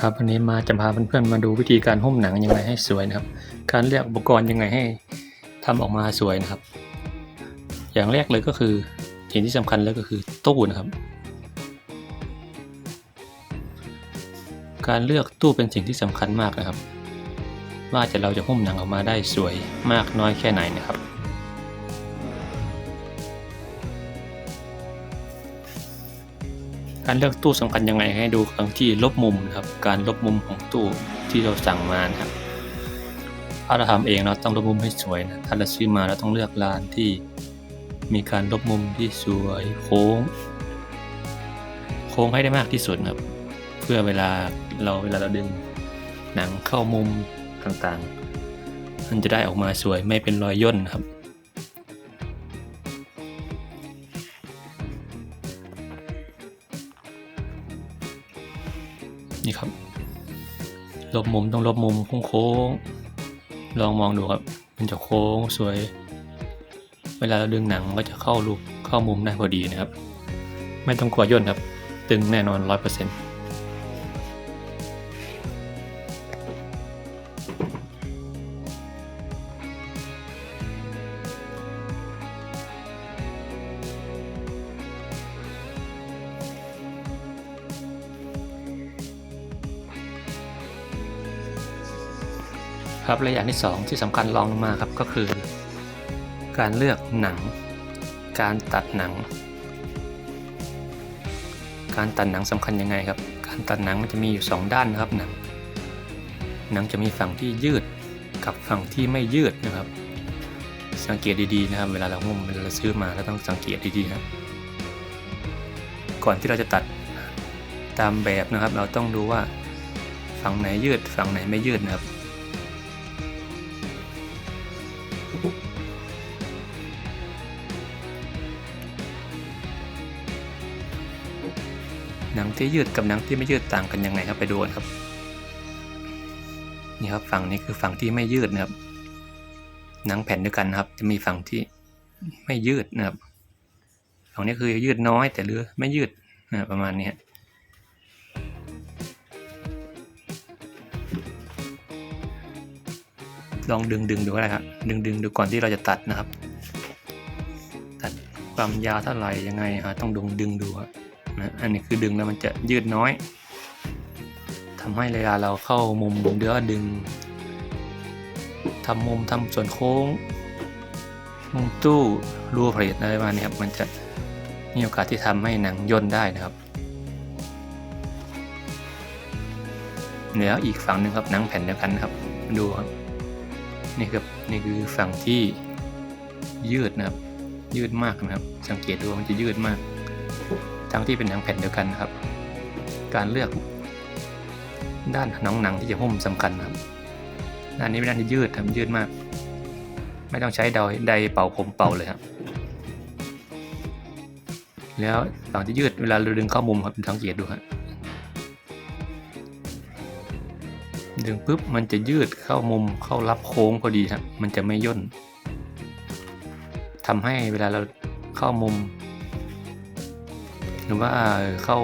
ครับวันนี้มาจะพาเพื่อนๆมาดูวิธีการหุ้มหนังยังไงให้สวยนะครับ การเลือกอุปกรณ์ยังไงให้ทำออกมาสวยนะครับ อย่างแรกเลยก็คือสิ่งที่สำคัญเลยก็คือตู้นะครับ การเลือกตู้เป็นสิ่งที่สำคัญมากนะครับ ว่าจะเราจะหุ้มหนังออกมาได้สวยมากน้อยแค่ไหนนะครับ การเลือกตู้สำคัญยังไงให้ดูครั้งที่ลบมุมครับ การลบมุมของตู้ที่เราสั่งมานะครับ ถ้าเราทำเองเราต้องลบมุมให้สวยนะถ้าเราซื้อมาเราต้องเลือกร้านที่มีการลบมุมที่สวยโค้ง โค้งให้ได้มากที่สุดครับ เพื่อเวลาเราเวลาเราดึงหนังเข้ามุมต่างๆ มันจะได้ออกมาสวยไม่เป็นรอยย่นครับี่ครับลบมุมต้องลบมุมโค้งๆลองมองดูครับ มันจะโค้งสวย เวลาเราดึงหนังก็จะเข้ารูเข้ามุมได้พอดีนะครับ ไม่ต้องขวาย่นครับ ตึงแน่นอนร้อยเปอร์เซ็นต์ ครับและอย่างที่สองที่สำคัญรองลงมาครับก็คือ การเลือกหนัง การตัดหนัง การตัดหนังสำคัญยังไงครับ การตัดหนังมันจะมีอยู่ 2 ด้านนะครับหนัง หนังจะมีฝั่งที่ยืดกับฝั่งที่ไม่ยืดนะครับ สังเกตดีๆนะครับ เวลาเราหุ้มเวลาเราซื้อมาเราต้องสังเกตดีๆนะครับก่อนที่เราจะตัดตามแบบนะครับ เราต้องดูว่าฝั่งไหนยืดฝั่งไหนไม่ยืดนะครับ หนังที่ยืดกับหนังที่ไม่ยืดต่างกันยังไงครับไปดูกันครับนี่ครับฝั่งนี้คือฝั่งที่ไม่ยืดนะครับ หนังแผ่นด้วยกันนะครับ จะมีฝั่งที่ไม่ยืดนะครับ ฝั่งนี้คือยืดน้อยแต่เหลือไม่ยืดนะประมาณนี้ลองดึงดึงดูก็ได้ครับดึงดึงดูก่อนที่เราจะตัดนะครับ ตัดความยาวเท่าไหร่ยังไงฮะต้องดึงดึงดูครับ นะอันนี้คือดึงแล้วมันจะยืดน้อยทำให้เวลาเราเข้ามุมเดือดึงทำมุมทำส่วนโค้ง มุมตู้รูเพลทอะไรมาณนี้ครับมันจะมีโอกาสที่ทำให้หนังย่นได้นะครับแล้วอีกฝั่งหนึ่งครับหนังแผ่นเดียวกันนครับดูครับนี่ครับนี่คือฝั่งที่ยืดนะครับ ยืดมากนะครับ สังเกตดูมันจะยืดมาก ทั้งที่เป็นหนังแผ่นเดียวกันนะครับ การเลือกด้านหนังหนังที่จะหุ้มสำคัญครับด้านนี้เป็นด้านที่ยืดครับยืดมาก ไม่ต้องใช้ดอยไดเป่าผมเป่าเลยครับแล้วฝั่งที่ยืดเวลาเราดึงเข้ามุมครับสังเกตดูครับดึงปุ๊บมันจะยืดเข้ามุมเข้ารับโค้งพอดีครับมันจะไม่ย่นทำให้เวลาเราเข้ามุม หรือว่าเข้า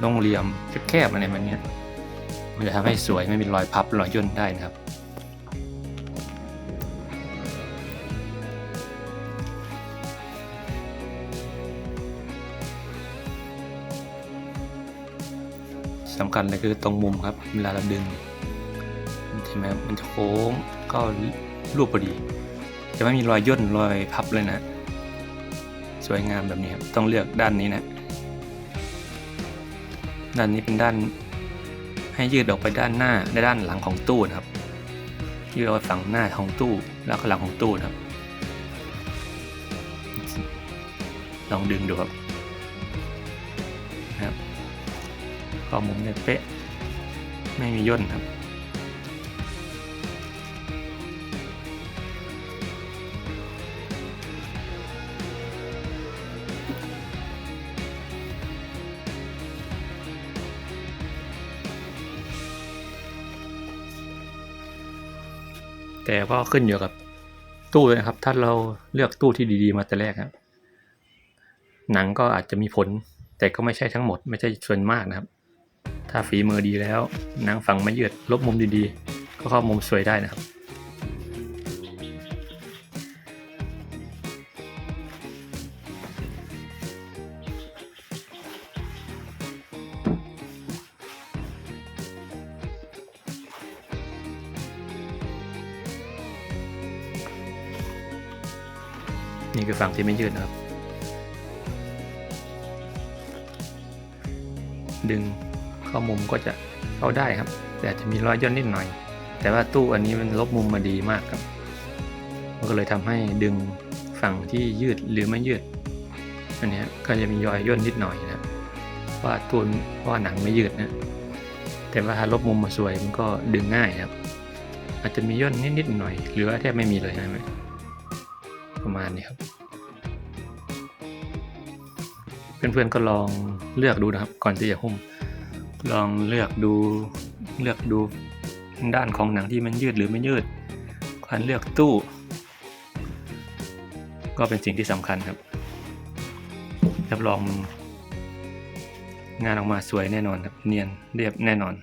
โรงเหลี่ยมแคบๆอะไรแบบนี้มันจะทำให้สวยไม่มีรอยพับรอยย่นได้นะครับสำคัญเลยคือตรงมุมครับ เวลาเราดึงใช่ไหมมันจะโค้งเข้ารูปพอดี จะไม่มีรอยย่นรอยพับเลยนะ สวยงามแบบนี้ครับ ต้องเลือกด้านนี้นะ ด้านนี้เป็นด้าน ให้ยืดออกไปด้านหน้าในด้านหลังของตู้นะครับ ยืดออกไปฝั่งหน้าของตู้แล้วก็หลังของตู้นะครับ ลองดึงดูครับนะครับข้อมุมเนี่ยเป๊ะไม่มีย่นครับ แต่ก็ขึ้นอยู่กับตู้เลยครับ ถ้าเราเลือกตู้ที่ดีๆ มาแต่แรกครับ หนังก็อาจจะมีผล แต่ก็ไม่ใช่ทั้งหมด ไม่ใช่ส่วนมากนะครับถถ้าฝีมือดีแล้วหนังฝั่งไม่ยืดลบมุมดีๆ ก็เข้ามุมสวยได้นะครับ นี่คือฝั่งที่ไม่ยืดนะครับ ดึงเข้ามุมก็จะเข้าได้ครับ แต่จะมีรอยย่นนิดหน่อย แต่ว่าตู้อันนี้มันลบมุมมาดีมากครับ มันก็เลยทำให้ดึงฝั่งที่ยืดหรือไม่ยืด อันนี้ก็จะมีรอยย่นนิดหน่อยนะว่าตัวว่าหนังไม่ยืดนะแต่ว่าถ้าลบมุมมาสวยมันก็ดึงง่ายครับ อาจจะมีย่นนิดๆหน่อยหรือว่าแทบไม่มีเลยนะไหม ประมาณนี้ครับ เพื่อนๆก็ลองเลือกดูนะครับ ก่อนที่จะหุ้ม ลองเลือกดูเลือกดูด้านของหนังที่มันยืดหรือไม่ยืดการเลือกตู้ ก็เป็นสิ่งที่สำคัญครับรับรองงานออกมาสวยแน่นอนครับ เนียนเรียบแน่นอน